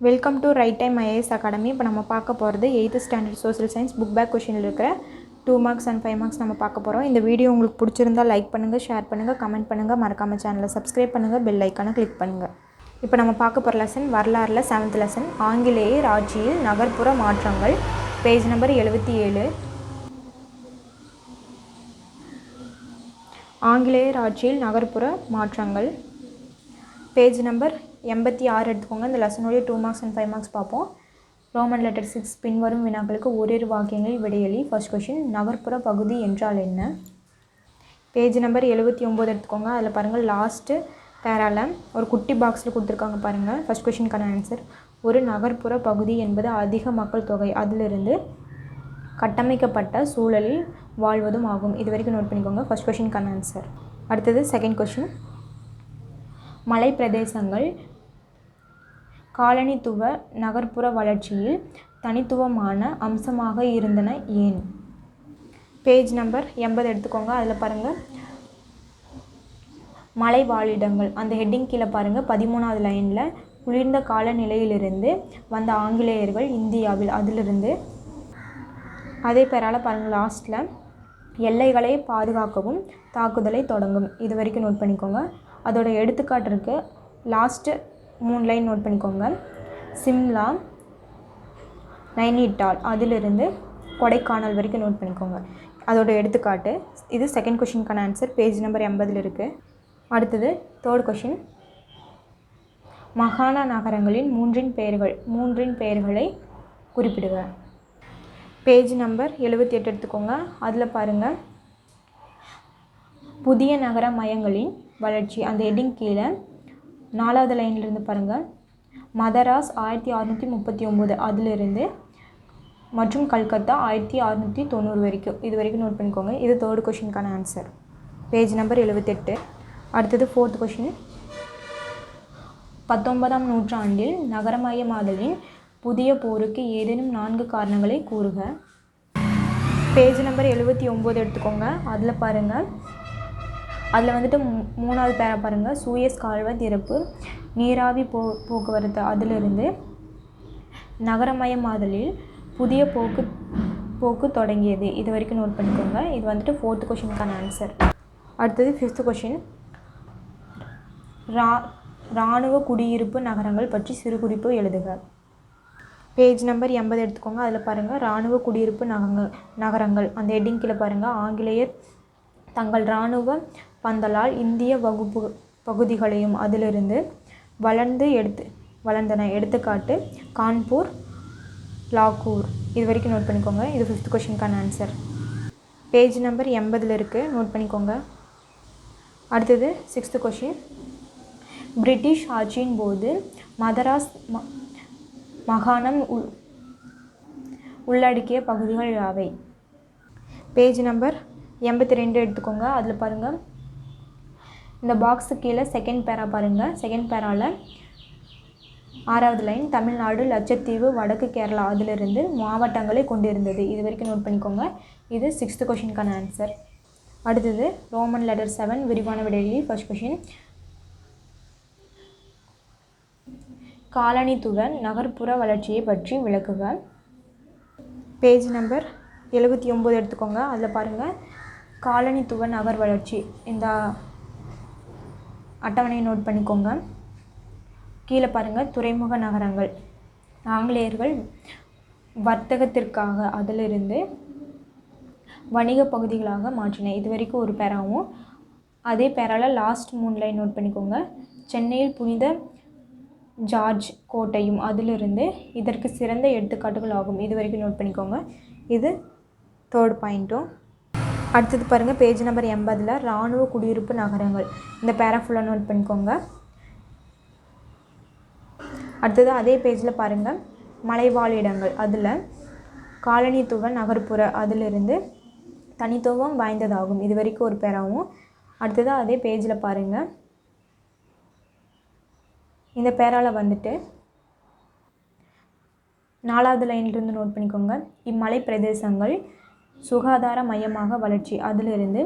Welcome to right time IAS academy இப்போ நம்ம பார்க்க போகிறது eighth standard social science book back கொஷினில் இருக்கிற two marks and five marks நம்ம பார்க்க போகிறோம் இந்த வீடியோ உங்களுக்கு பிடிச்சிருந்தா லைக் பண்ணுங்கள் ஷேர் பண்ணுங்கள் கமெண்ட் பண்ணுங்கள் மறக்காம சேனலை சப்ஸ்கிரைப் பண்ணுங்கள் பெல் ஐக்கானை கிளிக் பண்ணுங்கள் இப்போ நம்ம பார்க்க போகிற லெசன் வரலாறில் செவன்த் லெசன் ஆங்கிலேய ராட்சியில் நகர்ப்புற மாற்றங்கள். பேஜ் நம்பர் எழுபத்தி ஏழு. ஆங்கிலேயர் ஆட்சியில் நகர்ப்புற மாற்றங்கள். பேஜ் நம்பர் எண்பத்தி ஆறு எடுத்துக்கோங்க. இந்த லெசனுடைய two marks and five marks பார்ப்போம். ரோமன் லெட்டர் சிக்ஸ் பின்வரும் வினாக்களுக்கு ஓரிரு வாக்கியங்களில் விடையளி ஃபர்ஸ்ட் கொஷின் நகர்ப்புற பகுதி என்றால் என்ன? பேஜ் நம்பர் எழுபத்தி ஒம்பது எடுத்துக்கோங்க. அதில் பாருங்கள் லாஸ்ட்டு பேரால ஒரு குட்டி பாக்ஸில் கொடுத்துருக்காங்க பாருங்கள். ஃபர்ஸ்ட் கொஷினுக்கான ஆன்சர் ஒரு நகர்ப்புற பகுதி என்பது அதிக மக்கள் தொகை. அதிலிருந்து கட்டமைக்கப்பட்ட சூழலில் வாழ்வதும் ஆகும். இது வரைக்கும் நோட் பண்ணிக்கோங்க. ஃபர்ஸ்ட் கொஷினுக்கான ஆன்சர் அடுத்தது செகண்ட் கொஷின் மலை பிரதேசங்கள் காலனித்துவ நகர்ப்புற வளர்ச்சியில் தனித்துவமான அம்சமாக இருந்தன ஏன்? பேஜ் நம்பர் எண்பது எடுத்துக்கோங்க. அதில் பாருங்கள் மலை வாழிடங்கள். அந்த ஹெட்டிங் கீழே பாருங்கள் பதிமூணாவது லைனில் குளிர்ந்த காலநிலையிலிருந்து வந்த ஆங்கிலேயர்கள் இந்தியாவில் அதிலிருந்து அதே பேரால் பாருங்கள் லாஸ்ட்டில் எல்லைகளை பாதுகாக்கவும் தாக்குதலை தொடங்கும். இது வரைக்கும் நோட் பண்ணிக்கோங்க. அதோட எடுத்துக்காட்டு இருக்குது லாஸ்ட்டு மூணு லைன் நோட் பண்ணிக்கோங்க. சிம்லா நைனிட்டால் அதிலிருந்து கொடைக்கானல் வரைக்கும் நோட் பண்ணிக்கோங்க. அதோட எடுத்துக்காட்டு இது செகண்ட் கொஷினுக்கான ஆன்சர் பேஜ் நம்பர் எண்பதில் இருக்குது அடுத்தது தேர்ட் கொஷின் மகாண நகரங்களின் மூன்றின் பெயர்கள் மூன்றின் பெயர்களை குறிப்பிடுக. பேஜ் நம்பர் எழுபத்தி எட்டு எடுத்துக்கோங்க. அதில் பாருங்கள் புதிய நகர மையங்களின் வளர்ச்சி. அந்த ஹெட்டிங் கீழே நாலாவது லைன்லேருந்து பாருங்கள். மதராஸ் ஆயிரத்தி அறநூற்றி முப்பத்தி ஒம்பது அதிலிருந்து மற்றும் கல்கத்தா ஆயிரத்தி அறநூற்றி தொண்ணூறு வரைக்கும். இது வரைக்கும் நோட் பண்ணிக்கோங்க. இது தேர்டு கொஷினுக்கான ஆன்சர் பேஜ் நம்பர் எழுபத்தெட்டு அடுத்தது ஃபோர்த் கொஷின் பத்தொன்பதாம் நூற்றாண்டில் நகரமயமாதலின் புதிய போருக்கு ஏதேனும் நான்கு காரணங்களை கூறுக. பேஜ் நம்பர் எழுபத்தி ஒம்பது எடுத்துக்கோங்க. அதில் பாருங்கள். அதில் வந்துட்டு மூ மூணாவது பேரை பாருங்கள் சூயஸ் கால்வாய் திறப்பு நீராவி போ போக்குவரத்து அதிலிருந்து நகரமயமாதலில் புதிய போக்கு போக்கு தொடங்கியது. இது வரைக்கும் நோட் பண்ணிக்கோங்க. இது வந்துட்டு ஃபோர்த்து கொஷினுக்கான ஆன்சர் அடுத்தது ஃபிஃப்த்து கொஷின் ரா இராணுவ குடியிருப்பு நகரங்கள் பற்றி சிறு குறிப்பு எழுதுக. பேஜ் நம்பர் எண்பது எடுத்துக்கோங்க. அதில் பாருங்கள் இராணுவ குடியிருப்பு நகரங்கள் நகரங்கள். அந்த ஹெட்டிங் கீழே பாருங்கள் ஆங்கிலேயர் தங்கள் இராணுவ பந்தலால் இந்திய வகுப்பு பகுதிகளையும் அதிலிருந்து வளர்ந்து எடுத்து வளர்ந்தன. எடுத்துக்காட்டு கான்பூர் லாகூர். இது வரைக்கும் நோட் பண்ணிக்கோங்க. இது ஃபிஃப்த் கொஷினுக்கான ஆன்சர் பேஜ் நம்பர் எண்பதில் இருக்குது நோட் பண்ணிக்கோங்க. அடுத்தது சிக்ஸ்த்து கொஷின் பிரிட்டிஷ் ஆட்சியின் போது மதராஸ் ம மாகாணம் உள் உள்ளடக்கிய பகுதிகள் யாவை? பேஜ் நம்பர் எண்பத்தி ரெண்டு எடுத்துக்கோங்க. அதில் பாருங்கள் இந்த பாக்ஸு கீழே செகண்ட் பேரா பாருங்கள் செகண்ட் பேராவில் ஆறாவது லைன் தமிழ்நாடு லட்சத்தீவு வடக்கு கேரளா அதிலிருந்து மாவட்டங்களை கொண்டிருந்தது. இது வரைக்கும் நோட் பண்ணிக்கோங்க. இது சிக்ஸ்த்து கொஷினுக்கான ஆன்சர் அடுத்தது ரோமன் லெட்டர் செவன் விரிவான விடையிலி ஃபர்ஸ்ட் கொஷின் காலனித்துவ நகர்ப்புற வளர்ச்சியை பற்றி விளக்குக. பேஜ் நம்பர் எழுபத்தி ஒம்பது எடுத்துக்கோங்க. அதில் பாருங்கள் காலனித்துவ நகர் வளர்ச்சி. இந்த அட்டவணையை நோட் பண்ணிக்கோங்க. கீழே பாருங்கள் துறைமுக நகரங்கள். ஆங்கிலேயர்கள் வர்த்தகத்திற்காக அதிலிருந்து வணிக பகுதிகளாக மாற்றின. இது வரைக்கும் ஒரு பேராவும். அதே பேரால் லாஸ்ட் மூணு லைன் நோட் பண்ணிக்கோங்க. சென்னையில் புனித ஜார்ஜ் கோட்டையும் அதிலிருந்து இதற்கு சிறந்த எடுத்துக்காட்டுகள் ஆகும். இது வரைக்கும் நோட் பண்ணிக்கோங்க. இது தேர்ட் பாயிண்ட்டும் அடுத்தது பாருங்கள் பேஜ் நம்பர் எண்பதில் இராணுவ குடியிருப்பு நகரங்கள். இந்த பேரா ஃபுல்லாக நோட் பண்ணிக்கோங்க. அடுத்தது அதே பேஜில் பாருங்கள் மலைவாழ் இடங்கள். அதில் காலனித்துவ நகர்ப்புற அதிலிருந்து தனித்துவம் வாய்ந்ததாகும். இது வரைக்கும் ஒரு பேராகவும் அடுத்தது அதே பேஜில் பாருங்கள் இந்த பேரால் வந்துட்டு நாலாவது லைன்லேருந்து நோட் பண்ணிக்கோங்க. இம்மலை பிரதேசங்கள் சுகாதார மையமாக வளர்ச்சி. அதிலிருந்து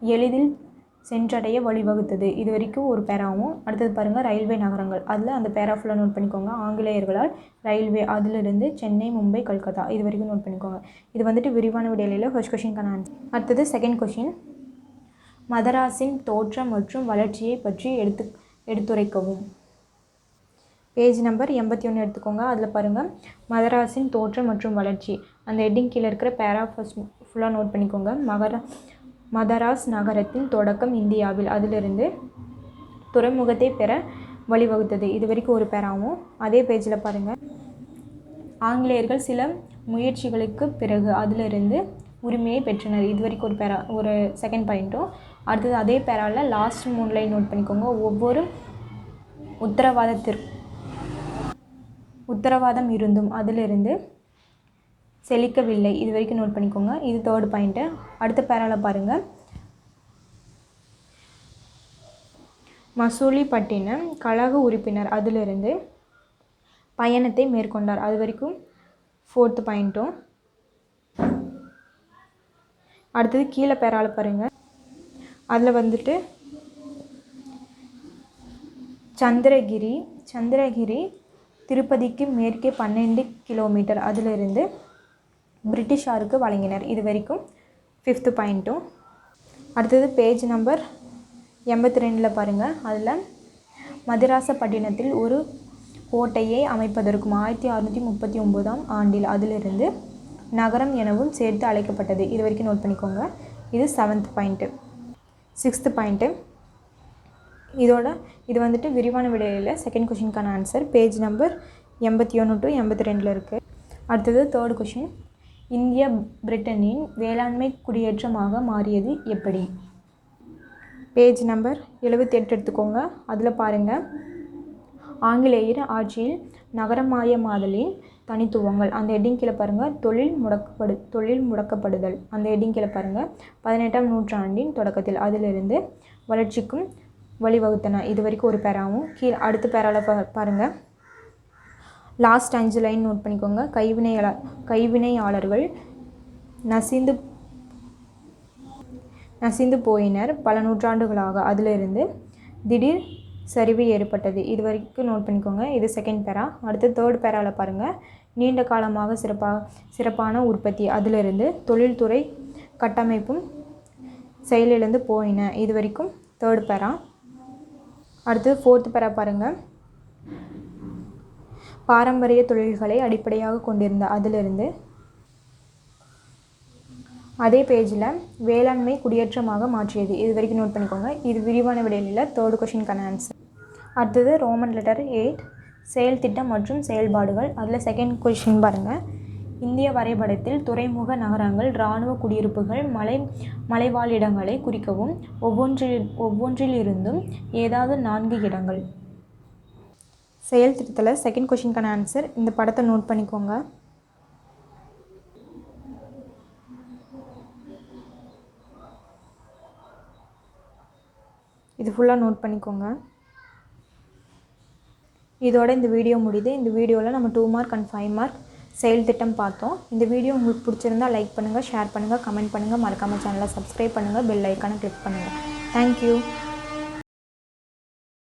எளிதில் சென்றடைய வழிவகுத்தது. இது வரைக்கும் ஒரு பேராவும் அடுத்தது பாருங்கள் ரயில்வே நகரங்கள். அதில் அந்த பேரா ஃபுல்லாக நோட் பண்ணிக்கோங்க. ஆங்கிலேயர்களால் ரயில்வே அதிலிருந்து சென்னை மும்பை கல்கத்தா. இது வரைக்கும் நோட் பண்ணிக்கோங்க. இது வந்துட்டு விரிவான விடையில ஃபர்ஸ்ட் கொஷின்கான ஆன்சர் அடுத்தது செகண்ட் கொஷின் மதராஸின் தோற்றம் மற்றும் வளர்ச்சியை பற்றி எடுத்து எடுத்துரைக்கவும். பேஜ் நம்பர் எண்பத்தி ஒன்று எடுத்துக்கோங்க. அதில் பாருங்கள் மதராஸின் தோற்றம் மற்றும் வளர்ச்சி. அந்த ஹெட்டிங் கீழே இருக்கிற பேரா ஃபஸ்ட் ஃபுல்லாக நோட் பண்ணிக்கோங்க. மகர மதராஸ் நகரத்தின் தொடக்கம் இந்தியாவில். அதிலிருந்து துறைமுகத்தை பெற வழிவகுத்தது. இது வரைக்கும் ஒரு பேராகவும் அதே பேஜில் பாருங்கள் ஆங்கிலேயர்கள் சில முயற்சிகளுக்கு பிறகு அதிலிருந்து உரிமையை பெற்றனர். இது வரைக்கும் ஒரு பேரா ஒரு செகண்ட் பாயிண்ட்டும் அடுத்தது அதே பேராவில் லாஸ்ட் மூணு லைன் நோட் பண்ணிக்கோங்க. ஒவ்வொரு உத்தரவாதத்திற்கு உத்தரவாதம் இருந்தும் அதிலிருந்து செழிக்கவில்லை. இது வரைக்கும் நோட் பண்ணிக்கோங்க. இது தேர்ட் பாயிண்ட்டு அடுத்த பேராவில் பாருங்கள் மசூலிப்பட்டினம் கழக உறுப்பினர் அதிலிருந்து பயணத்தை மேற்கொண்டார். அது வரைக்கும் ஃபோர்த்து பாயிண்ட்டும் அடுத்தது கீழே பேரால் பாருங்கள் அதில் வந்துட்டு சந்திரகிரி சந்திரகிரி திருப்பதிக்கு மேற்கே பன்னெண்டு கிலோமீட்டர் அதிலிருந்து பிரிட்டிஷாருக்கு வழங்கினர். இது வரைக்கும் ஃபிஃப்த்து பாயிண்ட்டும் அடுத்தது பேஜ் நம்பர் எண்பத்தி ரெண்டில் பாருங்கள் அதில் மதுராசப்பட்டினத்தில் ஒரு கோட்டையை அமைப்பதற்கும் ஆயிரத்தி அறநூற்றி முப்பத்தி ஒம்போதாம் ஆண்டில் அதிலிருந்து நகரம் எனவும் சேர்த்து அழைக்கப்பட்டது. இது வரைக்கும் நோட் பண்ணிக்கோங்க. இது செவன்த் பாயிண்ட்டு சிக்ஸ்த்து பாயிண்ட்டு இதோட இது வந்துட்டு விரிவான விடையில் செகண்ட் கொஷினுக்கான ஆன்சர் பேஜ் நம்பர் எண்பத்தி ஒன்று டு எண்பத்தி ரெண்டில் இருக்குது அடுத்தது தேர்ட் கொஷின் இந்திய பிரிட்டனின் வேளாண்மை குடியேற்றமாக மாறியது எப்படி? பேஜ் நம்பர் எழுபத்தி எட்டு எடுத்துக்கோங்க. அதில் பாருங்கள் ஆங்கிலேயர் ஆட்சியில் நகரமயமாதலின் தனித்துவங்கள். அந்த ஹெட்டிங் கீழே பாருங்கள் தொழில் முடக்கப்படு தொழில் முடக்கப்படுதல். அந்த ஹெட்டிங் கீழே பாருங்கள் பதினெட்டாம் நூற்றாண்டின் தொடக்கத்தில் அதிலிருந்து வளர்ச்சிக்கும் வழிவகுத்தன. இது வரைக்கும் ஒரு பேராவும். கீழே அடுத்த பேராவில் பா பாருங்கள் லாஸ்ட் அஞ்சு லைன் நோட் பண்ணிக்கோங்க. கைவினையாள கைவினையாளர்கள் நசிந்து நசிந்து போயினர் பல நூற்றாண்டுகளாக. அதிலிருந்து திடீர் சரிவு ஏற்பட்டது. இது வரைக்கும் நோட் பண்ணிக்கோங்க. இது செகண்ட் பேரா? அடுத்து தேர்ட் பேராவில் பாருங்கள் நீண்ட காலமாக சிறப்பாக சிறப்பான உற்பத்தி. அதிலிருந்து தொழில்துறை கட்டமைப்பும் செயலிழந்து போயின. இது வரைக்கும் தேர்ட் பேரா? அடுத்து ஃபோர்த் பேரா பாருங்கள் பாரம்பரிய தொழில்களை அடிப்படையாக கொண்டிருந்த அதிலிருந்து அதே பேஜில் வேளாண்மை குடியேற்றமாக மாற்றியது. இது வரைக்கும் நோட் பண்ணிக்கோங்க. இது விரிவான விடையில் தேர்ட் கொஷினுக்கான ஆன்சர் அடுத்தது ரோமன் லெட்டர் எயிட் செயல் திட்டம் மற்றும் செயல்பாடுகள். அதில் செகண்ட் கொஷின் பாருங்கள் இந்திய வரைபடத்தில் துறைமுக நகரங்கள் இராணுவ குடியிருப்புகள் மலை மலைவாழிடங்களை குறிக்கவும் ஒவ்வொன்றில் ஒவ்வொன்றிலிருந்தும் ஏதாவது நான்கு இடங்கள். செயல் திட்டத்தில் செகண்ட் கொஷினுக்கான ஆன்சர் இந்த படத்தை நோட் பண்ணிக்கோங்க. இது ஃபுல்லாக நோட் பண்ணிக்கோங்க. இதோட இந்த வீடியோ முடியுது. இந்த வீடியோவில் நம்ம two mark and five mark செயல் திட்டம் பார்த்தோம். இந்த வீடியோ உங்களுக்கு பிடிச்சிருந்தா லைக் பண்ணுங்கள் ஷேர் பண்ணுங்கள் கமெண்ட் பண்ணுங்கள் மறக்காமல் சேனலை சப்ஸ்கிரைப் பண்ணுங்கள் பெல் ஐக்கானை கிளிக் பண்ணுங்கள் தேங்க்யூ